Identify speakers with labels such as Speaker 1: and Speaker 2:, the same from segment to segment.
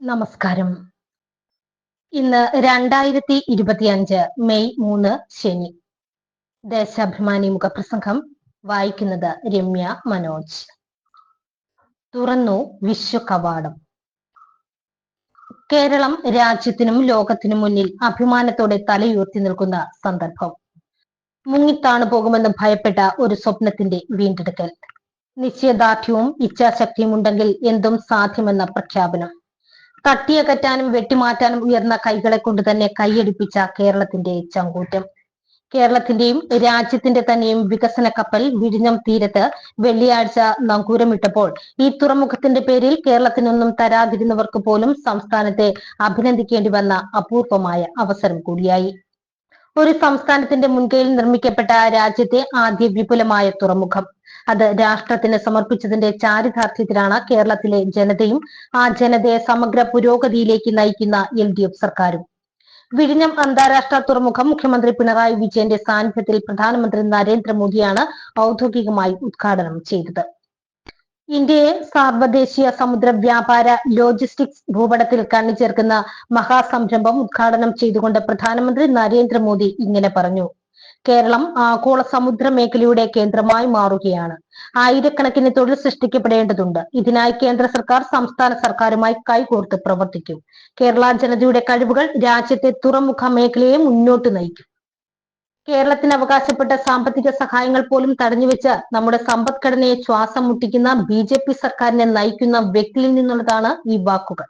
Speaker 1: നമസ്കാരം. ഇന്ന് രണ്ടായിരത്തി ഇരുപത്തിയഞ്ച് മെയ് മൂന്ന് ശനി. ദേശാഭിമാനി മുഖപ്രസംഗം വായിക്കുന്നത് രമ്യ മനോജ്. തുറന്നു വിശ്വ കവാടം. കേരളം രാജ്യത്തിനും ലോകത്തിനും മുന്നിൽ അഭിമാനത്തോടെ തലയുയർത്തി നിൽക്കുന്ന സന്ദർഭം. മുങ്ങിത്താണു പോകുമെന്ന് ഭയപ്പെട്ട ഒരു സ്വപ്നത്തിന്റെ വീണ്ടെടുക്കൽ. നിശ്ചയദാർഢ്യവും ഇച്ഛാശക്തിയും ഉണ്ടെങ്കിൽ എന്തും സാധ്യമെന്ന പ്രഖ്യാപനം. തട്ടിയകറ്റാനും വെട്ടിമാറ്റാനും ഉയർന്ന കൈകളെ കൊണ്ട് തന്നെ കൈയടിപ്പിച്ച കേരളത്തിന്റെ ചങ്കൂറ്റം. കേരളത്തിന്റെയും രാജ്യത്തിന്റെ തന്നെയും വികസന കപ്പൽ വിഴിഞ്ഞം തീരത്ത് വെള്ളിയാഴ്ച നങ്കൂരമിട്ടപ്പോൾ ഈ തുറമുഖത്തിന്റെ പേരിൽ കേരളത്തിനൊന്നും തരാതിരുന്നവർക്ക് പോലും സംസ്ഥാനത്തെ അഭിനന്ദിക്കേണ്ടി വന്ന അപൂർവമായ അവസരം കൂടിയായി. ഒരു സംസ്ഥാനത്തിന്റെ മുൻകൈയിൽ നിർമ്മിക്കപ്പെട്ട രാജ്യത്തെ ആദ്യ വിപുലമായ തുറമുഖം. അത് രാഷ്ട്രത്തിന് സമർപ്പിച്ചതിന്റെ ചാരിതാർത്ഥ്യത്തിലാണ് കേരളത്തിലെ ജനതയും ആ ജനതയെ സമഗ്ര പുരോഗതിയിലേക്ക് നയിക്കുന്ന എൽ ഡി എഫ് സർക്കാരും. വിഴിഞ്ഞം അന്താരാഷ്ട്ര തുറമുഖം മുഖ്യമന്ത്രി പിണറായി വിജയന്റെ സാന്നിധ്യത്തിൽ പ്രധാനമന്ത്രി നരേന്ദ്രമോദിയാണ് ഔദ്യോഗികമായി ഉദ്ഘാടനം ചെയ്തത്. ഇന്ത്യയെ സാർവദേശീയ സമുദ്ര വ്യാപാര ലോജിസ്റ്റിക്സ് ഭൂപടത്തിൽ കണ്ണിച്ചേർക്കുന്ന മഹാസംരംഭം ഉദ്ഘാടനം ചെയ്തുകൊണ്ട് പ്രധാനമന്ത്രി നരേന്ദ്രമോദി ഇങ്ങനെ പറഞ്ഞു. കേരളം ആഗോള സമുദ്ര മേഖലയുടെ കേന്ദ്രമായി മാറുകയാണ്. ആയിരക്കണക്കിന് തൊഴിൽ സൃഷ്ടിക്കപ്പെടേണ്ടതുണ്ട്. ഇതിനായി കേന്ദ്ര സർക്കാർ സംസ്ഥാന സർക്കാരുമായി കൈകോർത്ത് പ്രവർത്തിക്കും. കേരള ജനതയുടെ കഴിവുകൾ രാജ്യത്തെ തുറമുഖ മേഖലയെ മുന്നോട്ട് നയിക്കും. കേരളത്തിന് അവകാശപ്പെട്ട സാമ്പത്തിക സഹായങ്ങൾ പോലും തടഞ്ഞുവെച്ച് നമ്മുടെ സമ്പദ്ഘടനയെ ശ്വാസം മുട്ടിക്കുന്ന ബി സർക്കാരിനെ നയിക്കുന്ന വ്യക്തിയിൽ നിന്നുള്ളതാണ് ഈ വാക്കുകൾ.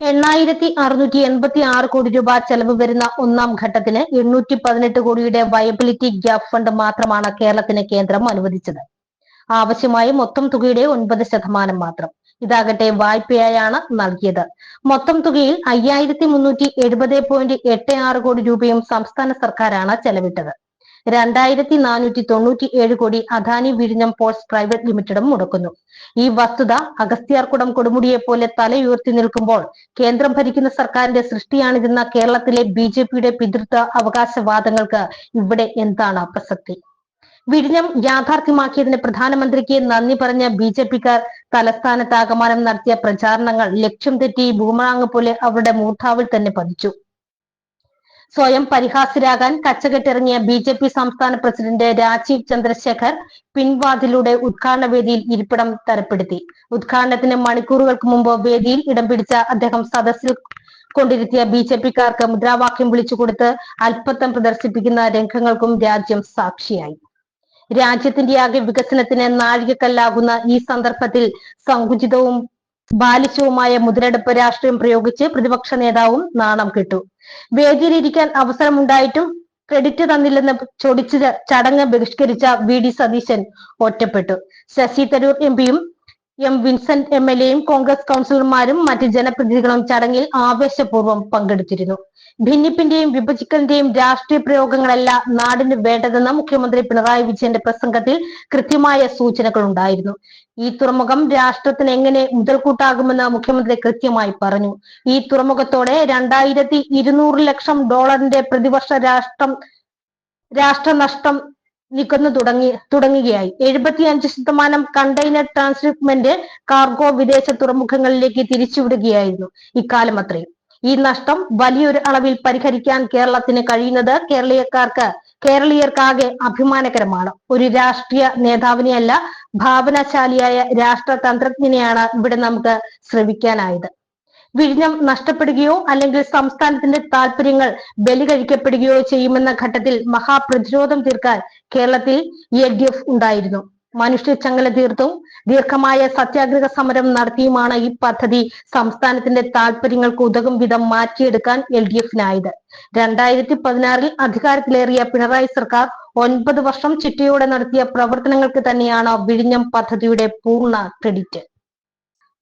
Speaker 1: എണ്ണായിരത്തി അറുന്നൂറ്റി എൺപത്തി ആറ് കോടി രൂപ ചെലവ് വരുന്ന ഒന്നാം ഘട്ടത്തിന് എണ്ണൂറ്റി പതിനെട്ട് കോടിയുടെ വയബിലിറ്റി ഗ്യാപ് ഫണ്ട് മാത്രമാണ് കേരളത്തിന് കേന്ദ്രം അനുവദിച്ചത്. ആവശ്യമായ മൊത്തം തുകയുടെ ഒൻപത് ശതമാനം മാത്രം. ഇതാകട്ടെ വായ്പയായാണ് നൽകിയത്. മൊത്തം തുകയിൽ അയ്യായിരത്തി മുന്നൂറ്റി എഴുപത് പോയിന്റ് എട്ട് ആറ് കോടി രൂപയും സംസ്ഥാന സർക്കാരാണ് ചെലവിട്ടത്. രണ്ടായിരത്തി നാനൂറ്റി തൊണ്ണൂറ്റി ഏഴ് കോടി അദാനി വിഴിഞ്ഞം പോർട്സ് പ്രൈവറ്റ് ലിമിറ്റഡും മുടക്കുന്നു. ഈ വസ്തുത അഗസ്ത്യാർകുടം കൊടുമുടിയെ പോലെ തലയുയർത്തി നിൽക്കുമ്പോൾ കേന്ദ്രം ഭരിക്കുന്ന സർക്കാരിന്റെ സൃഷ്ടിയാണിതെന്ന കേരളത്തിലെ ബി ജെ പിയുടെ പിതൃത്വ അവകാശവാദങ്ങൾക്ക് ഇവിടെ എന്താണ് പ്രസക്തി? വിഴിഞ്ഞം യാഥാർത്ഥ്യമാക്കിയതിന് പ്രധാനമന്ത്രിക്ക് നന്ദി പറഞ്ഞ ബി ജെ പിക്കാർ തലസ്ഥാനത്താകമാനം നടത്തിയ പ്രചാരണങ്ങൾ ലക്ഷ്യം തെറ്റി ബൂമറാങ് പോലെ അവരുടെ മൂർധാവിൽ തന്നെ പതിച്ചു. സ്വയം പരിഹാസ്യരാകാൻ കച്ചകെട്ടിറങ്ങിയ ബി ജെ പി സംസ്ഥാന പ്രസിഡന്റ് രാജീവ് ചന്ദ്രശേഖർ പിൻവാതിലൂടെ ഉദ്ഘാടന വേദിയിൽ ഇരിപ്പിടം തരപ്പെടുത്തി. ഉദ്ഘാടനത്തിന് മണിക്കൂറുകൾക്ക് മുമ്പ് വേദിയിൽ ഇടം പിടിച്ച അദ്ദേഹം സദസ്സിൽ കൊണ്ടിരുത്തിയ ബി ജെ പിക്കാർക്ക് മുദ്രാവാക്യം വിളിച്ചു കൊടുത്ത് അല്പത്തം പ്രദർശിപ്പിക്കുന്ന രംഗങ്ങൾക്കും രാജ്യം സാക്ഷിയായി. രാജ്യത്തിന്റെ ആകെ വികസനത്തിന് നാഴികക്കല്ലാകുന്ന ഈ സന്ദർഭത്തിൽ സങ്കുചിതവും ബാലിശവുമായ മുതലെടുപ്പ് രാഷ്ട്രീയം പ്രയോഗിച്ച് പ്രതിപക്ഷ നേതാവും നാണം കിട്ടു. വേദിയിലിരിക്കാൻ അവസരമുണ്ടായിട്ടും ക്രെഡിറ്റ് തന്നില്ലെന്ന് ചോദിച്ച ചടങ്ങ് ബഹിഷ്കരിച്ച വി. ഡി. സതീശൻ ഒറ്റപ്പെട്ടു. ശശി തരൂർ എം പിയും എം വിൻസെന്റ് എം എൽ എയും കോൺഗ്രസ് കൗൺസിലർമാരും മറ്റ് ജനപ്രതിനിധികളും ചടങ്ങിൽ ആവേശപൂർവം പങ്കെടുത്തിരുന്നു. ഭിന്നിപ്പിന്റെയും വിഭജിക്കലിന്റെയും രാഷ്ട്രീയ പ്രയോഗങ്ങളല്ല നാടിന് വേണ്ടതെന്ന മുഖ്യമന്ത്രി പിണറായി വിജയന്റെ പ്രസംഗത്തിൽ കൃത്യമായ സൂചനകൾ ഉണ്ടായിരുന്നു ഈ തുറമുഖം രാഷ്ട്രത്തിന് എങ്ങനെ മുതൽക്കൂട്ടാകുമെന്ന് മുഖ്യമന്ത്രി കൃത്യമായി പറഞ്ഞു. ഈ തുറമുഖത്തോടെ രണ്ടായിരത്തി ഇരുന്നൂറ് ലക്ഷം ഡോളറിന്റെ പ്രതിവർഷ രാഷ്ട്രം രാഷ്ട്രനഷ്ടം നിൽക്കുന്നു തുടങ്ങി തുടങ്ങുകയായി. എഴുപത്തിയഞ്ച് ശതമാനം കണ്ടെയ്നർ ട്രാൻസ്ഷിപ്മെന്റ് കാർഗോ വിദേശ തുറമുഖങ്ങളിലേക്ക് തിരിച്ചുവിടുകയായിരുന്നു ഇക്കാലം അത്രയും. ഈ നഷ്ടം വലിയൊരു അളവിൽ പരിഹരിക്കാൻ കേരളത്തിന് കഴിയുന്നത് കേരളീയക്കാർക്ക് കേരളീയർക്കാകെ അഭിമാനകരമാണ്. ഒരു രാഷ്ട്രീയ നേതാവിനെയല്ല ഭാവനശാലിയായ രാഷ്ട്രതന്ത്രജ്ഞനെയാണ് ഇവിടെ നമുക്ക് ശ്രവിക്കാനായത്. വിഴിഞ്ഞം നഷ്ടപ്പെടുകയോ അല്ലെങ്കിൽ സംസ്ഥാനത്തിന്റെ താല്പര്യങ്ങൾ ബലി കഴിക്കപ്പെടുകയോ ചെയ്യുമെന്ന ഘട്ടത്തിൽ മഹാപ്രതിരോധം തീർക്കാൻ കേരളത്തിൽ എൽ ഡി എഫ് ഉണ്ടായിരുന്നു. മനുഷ്യ ചങ്ങല തീർത്തും. ദീർഘമായ സത്യാഗ്രഹ സമരം നടത്തിയുമാണ് ഈ പദ്ധതി സംസ്ഥാനത്തിന്റെ താല്പര്യങ്ങൾക്ക് ഉതകും വിധം മാറ്റിയെടുക്കാൻ എൽ ഡി എഫിനായത് രണ്ടായിരത്തി പതിനാറിൽ അധികാരത്തിലേറിയ പിണറായി സർക്കാർ ഒൻപത് വർഷം ചിട്ടയോടെ നടത്തിയ പ്രവർത്തനങ്ങൾക്ക് തന്നെയാണ് വിഴിഞ്ഞം പദ്ധതിയുടെ പൂർണ ക്രെഡിറ്റ്.